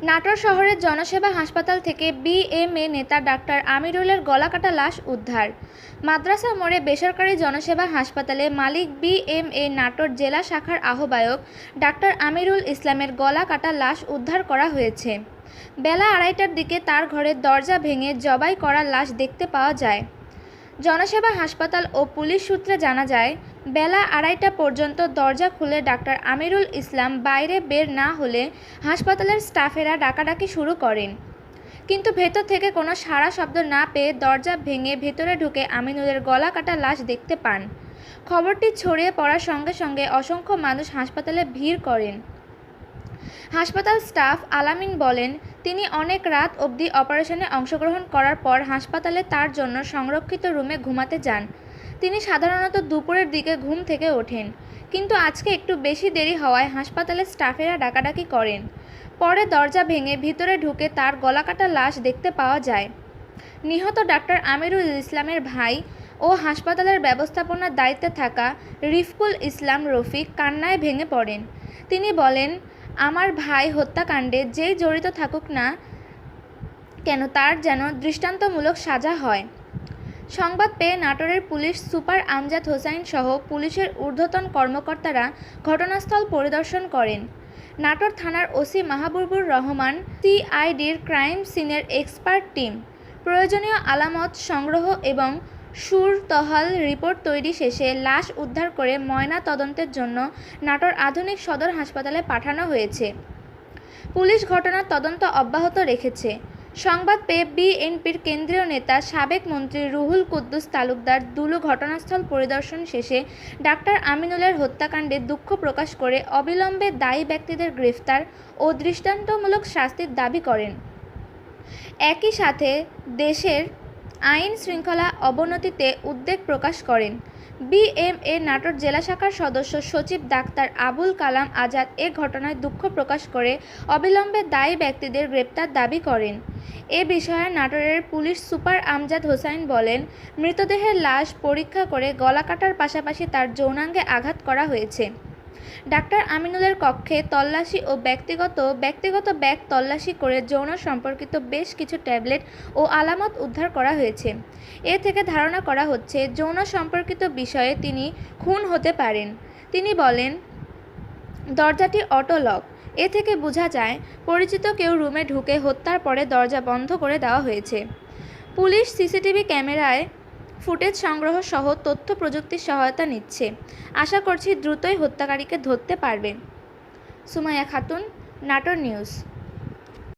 নাটোর শহরের জনসেবা হাসপাতাল থেকে বিএমএ নেতা ডাক্তার আমিরুলের গলাকাটা লাশ উদ্ধার। মাদ্রাসা মোড়ে বেসরকারি জনসেবা হাসপাতালে মালিক বিএমএ নাটোর জেলা শাখার আহ্বায়ক ডাক্তার আমিরুল ইসলামের গলা কাটা লাশ উদ্ধার করা হয়েছে। বেলা আড়াইটার দিকে তার ঘরের দরজা ভেঙে জবাই করা লাশ দেখতে পাওয়া যায়। জনসেবা হাসপাতাল ও পুলিশ সূত্রে জানা যায় বেলা আড়াইটা পর্যন্ত দরজা খুলে ডাক্তার আমিরুল ইসলাম বাইরে বের না হলে হাসপাতালের স্টাফেরা ডাকাডাকি শুরু করেন। কিন্তু ভেতর থেকে কোনো সাড়া শব্দ না পেয়ে দরজা ভেঙে ভেতরে ঢুকে আমিনুলের গলা কাটা লাশ দেখতে পান। খবরটি ছড়িয়ে পড়ার সঙ্গে সঙ্গে অসংখ্য মানুষ হাসপাতালে ভিড় করেন। হাসপাতাল স্টাফ আলামিন বলেন, তিনি অনেক রাত অবধি অপারেশনে অংশগ্রহণ করার পর হাসপাতালে তার জন্য সংরক্ষিত রুমে ঘুমাতে যান। তিনি সাধারণত দুপুরের দিকে ঘুম থেকে ওঠেন, কিন্তু আজকে একটু বেশি দেরি হওয়ায় হাসপাতালের স্টাফেরা ডাকাডাকি করেন। পরে দরজা ভেঙে ভিতরে ঢুকে তার গলাকাটা লাশ দেখতে পাওয়া যায়। নিহত ডাক্তার আমিরুল ইসলামের ভাই ও হাসপাতালের ব্যবস্থাপনার দায়িত্বে থাকা রিফকুল ইসলাম রফিক কান্নায় ভেঙে পড়েন। তিনি বলেন, আমার ভাই হত্যাকাণ্ডে যেই জড়িত থাকুক না কেন, তার যেন দৃষ্টান্তমূলক সাজা হয়। সংবাদ পেয়ে নাটোরের পুলিশ সুপার আমজাদ হোসাইন সহ পুলিশের ঊর্ধ্বতন কর্মকর্তারা ঘটনাস্থল পরিদর্শন করেন। নাটোর থানার ওসি মাহবুবুর রহমান, সিআইডির ক্রাইম সিনের এক্সপার্ট টিম, প্রয়োজনীয় আলামত সংগ্রহ এবং সুরতহাল রিপোর্ট তৈরি শেষে লাশ উদ্ধার করে ময়না তদন্তের জন্য নাটোর আধুনিক সদর হাসপাতালে পাঠানো হয়েছে। পুলিশ ঘটনার তদন্ত অব্যাহত রেখেছে। সংবাদ পেয়ে বিএনপির কেন্দ্রীয় নেতা সাবেক মন্ত্রী রুহুল কুদ্দুস তালুকদার দুলু ঘটনাস্থল পরিদর্শন শেষে ডাক্তার আমিনুলের হত্যাকাণ্ডে দুঃখ প্রকাশ করে অবিলম্বে দায়ী ব্যক্তিদের গ্রেফতার ও দৃষ্টান্তমূলক শাস্তির দাবি করেন। একই সাথে দেশের আইন শৃঙ্খলা অবনতিতে উদ্বেগ প্রকাশ করেন। বিএমএ নাটোর জেলা শাখার সদস্য সচিব ডাক্তার আবুল কালাম আজাদ এ ঘটনায় দুঃখ প্রকাশ করে অবিলম্বে দায়ী ব্যক্তিদের গ্রেপ্তার দাবি করেন। এ বিষয়ে নাটোরের পুলিশ সুপার আমজাদ হোসাইন বলেন, মৃতদেহের লাশ পরীক্ষা করে গলা কাটার পাশাপাশি তার যৌনাঙ্গে আঘাত করা হয়েছে। ডাক্তার আমিনুলের কক্ষে তল্লাশি ও ব্যক্তিগত ব্যক্তিগত ব্যাগ তল্লাশি করে যৌন সম্পর্কিত বেশ কিছু ট্যাবলেট ও আলামত উদ্ধার করা হয়েছে। এ থেকে ধারণা করা হচ্ছে, যৌন সম্পর্কিত বিষয়ে তিনি খুন হতে পারেন। তিনি বলেন, দরজাটি অটো লক এ থেকে বোঝা যায়, পরিচিত কেউ রুমে ঢুকে হত্যার পরে দরজা বন্ধ করে দেওয়া হয়েছে। পুলিশ সিসিটিভি ক্যামেরায় ফুটেজ সংগ্রহ সহ তথ্য প্রযুক্তির সহায়তা নিচ্ছে। আশা করছি দ্রুতই হত্যাকারীকে ধরতে পারবে। সুমাইয়া খাতুন, নাটোর নিউজ।